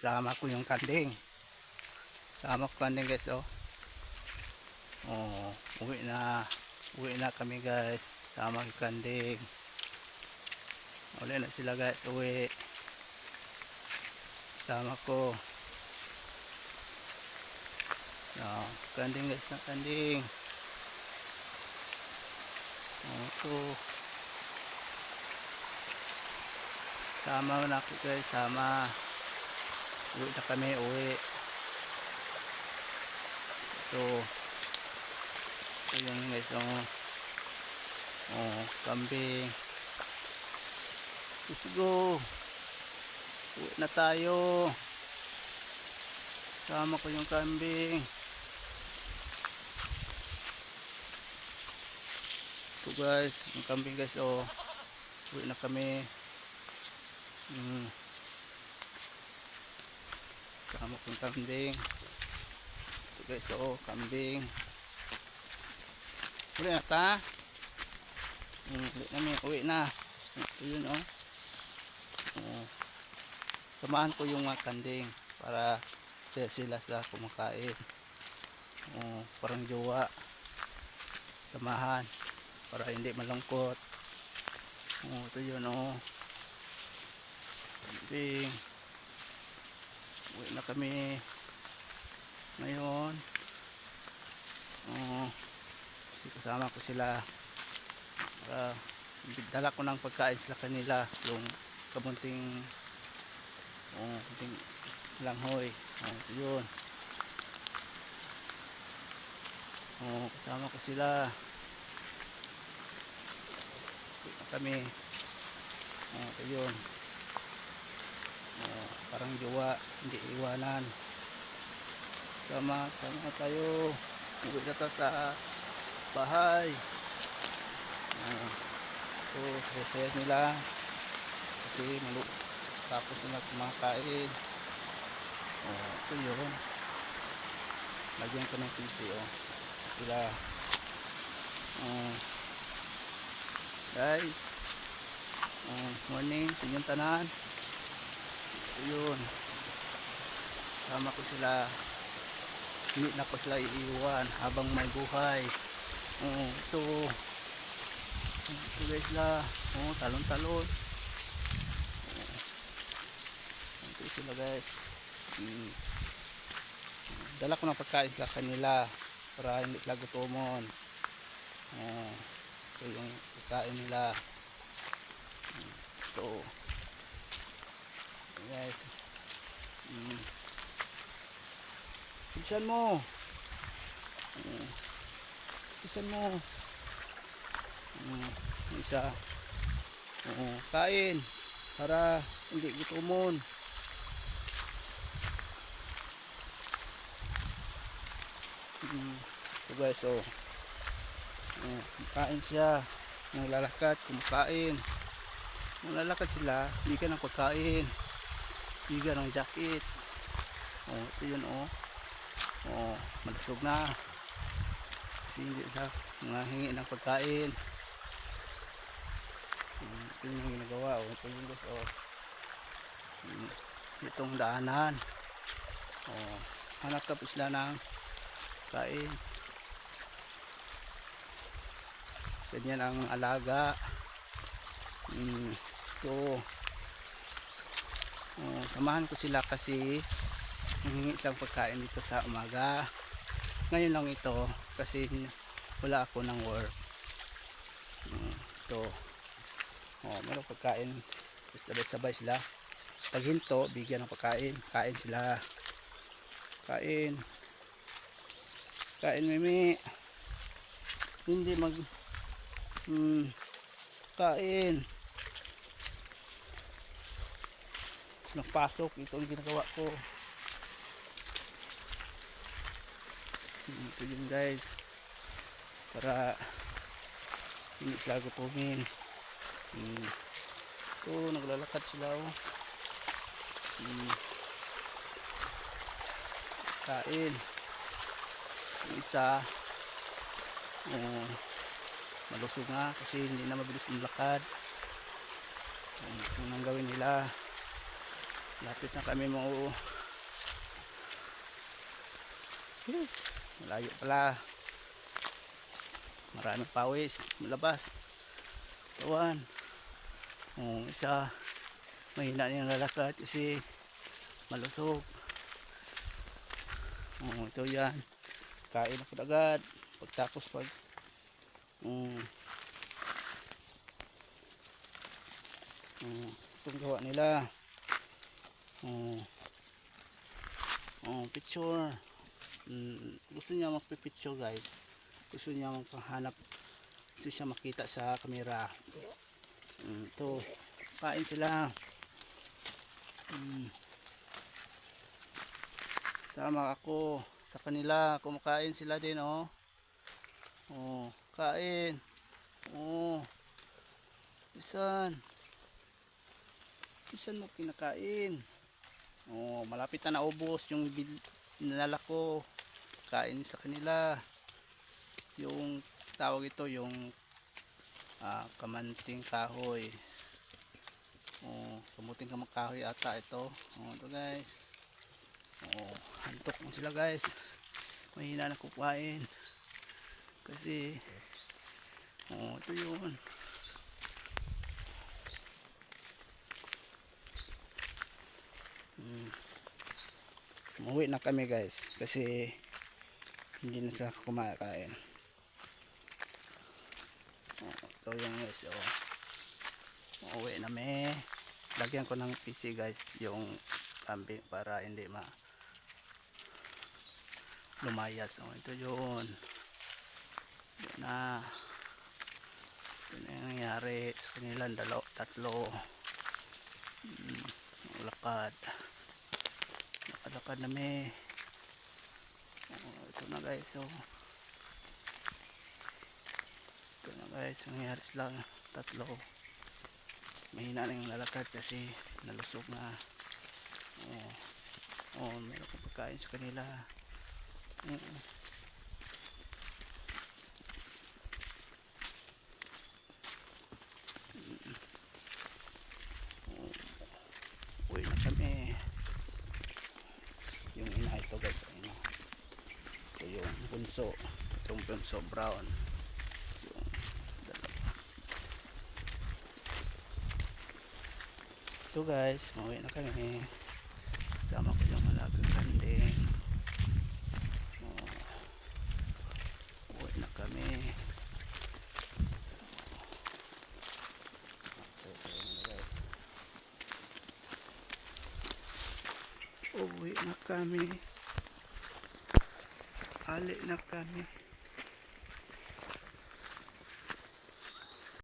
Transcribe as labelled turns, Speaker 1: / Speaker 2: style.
Speaker 1: Sama ko yung kanding. Sama ko kanding guys oh. Oh, uwi na. Uwi na kami guys. Sama ko kanding. Uli na sila guys. Uwi. Sama ko. Oh, kanding guys na kanding. Oh, ito. Sama na ako guys. Sama. Uwi na kami. Uwi. Ito. Ito yung guys. Oh. Oh, kambing. Let's go. Uwi na tayo. Sama ko yung kambing. Ito guys, yung kambing guys, oh. Uwi na kami. Mm. Sama ko yung kambing. Ito guys, oh, kambing. Uwi na ta. Mm, uwi na mi, uwi na. Ito yun, oh. oh. Samahan ko yung mga kanding para sila sa kumakain. Oh, parang jowa. Samahan para hindi malungkot. Oh, ito yun, oh. Kanding. Uwi na kami. Ngayon. Kasi kasama ko sila para dala ko ng pagkain sila kanila yung kabunting oh, kunting langhoy. Ito yun. Oh, kasama ko sila. Dito kami. Oh, ito yun. Oh, parang jowa hindi iwanan. Sama sama tayo. Uwi na sa bahay. Oh, so saya nila. Kasi malu tapos nila kumakain. Oh, ito yun. Lagyan ko ng PC oh. sila. Oh, guys. Oh, morning pinyong tanan yun sama ko sila. Hindi na ko sila iiwan habang may buhay. Oh, ito. Ito guys la. Oh, talon talon ito sila guys. Mm. dala ko ng pagkain sila kanila para hindi sila gutomon. Oh, ito yung pagkain nila. Mm, ito Ito, guys mm. Bilisan mo. Mm. Bilisan mo. Mm. isa. Kain. Para hindi gutomon. Mm, ito guys oh. kain siya. Naglalakad kumakain. Naglalakad sila. Bigyan ng pagkain bigyan ng jacket. Oh ito yun oh. Oh malusog na. Kasi hindi siya nangahingi ng pagkain. Mm, ito yung ginagawa oh. Ito yung guys oh. Mm, itong daanan. Oh hanap ka po ng kain. Ganyan ang alaga. Mm, ito oh, samahan ko sila kasi hingi silang pagkain dito sa umaga. Ngayon lang ito kasi wala ako ng work. Mm, ito. Oh, meron pagkain. Sabay-sabay sila. Pag hinto bigyan ng pagkain. Kain sila. Kain. Kain mimi. Hindi mag hmm, kain nagpasok. Ito ang ginagawa ko. Hmm, ito yun guys. Para hindi sila gutumin hmm. ito naglalakad sila oh. hmm. kain. Yung isa oh, malusog nga kasi hindi na mabilis ang lakad. Yun ang gawin nila Lapit na kami mau Malayo pala. Maraming pawis. Malabas. Tawan. Oh, isa. Mahina yung lalakad kasi malusog. Oh, ito yan. Kain ako agad. Pagtapos pag um, um, itong gawa nila. Oh, oh, picture. Mm, gusto niya magpipicture guys. Gusto niya magpahanap. Gusto siya makita sa kamera. Mm, ito. Kain sila. Mm. Sama ako sa kanila. Kumakain sila din oh. Oh, kain. Oh. Isan. Isan mo kinakain. Oh, malapit na naubos yung nilala. Kain sa kanila. Yung tawag ito yung ah, kamanting kahoy. Oh, kamuting kahoy ata ito. Oh, ito guys. Oh, hantok mo sila guys. Mahina na kukain. Kasi oh, ito yun. Hmm. Umuwi na kami guys kasi hindi na sila kumakain. Oh, ito yung guys oh. Umuwi na may lagyan ko ng PC guys yung kambing para hindi ma lumayas. Oh, ito yun. Yun na. Yun na yung nangyari sa kanilang dalaw, tatlo. Hmm, ang lakad. Nakalakad na may. Oh, ito na guys. Oh. Ito na guys. Ang nangyari sila. Tatlo. Mahina na yung lalakad kasi nalusog na. Oh. Oh, meron kong pagkain sa kanila. Mm. Uwi na kami. Yung ina ito guys. Ano. Ito bunso. Itong bunso brown. Yung. Ito guys. Mauwi na kami. Sama ko yung malagang kanding. Oh. Uwi na kami. Uwi na kami. Ali na kami.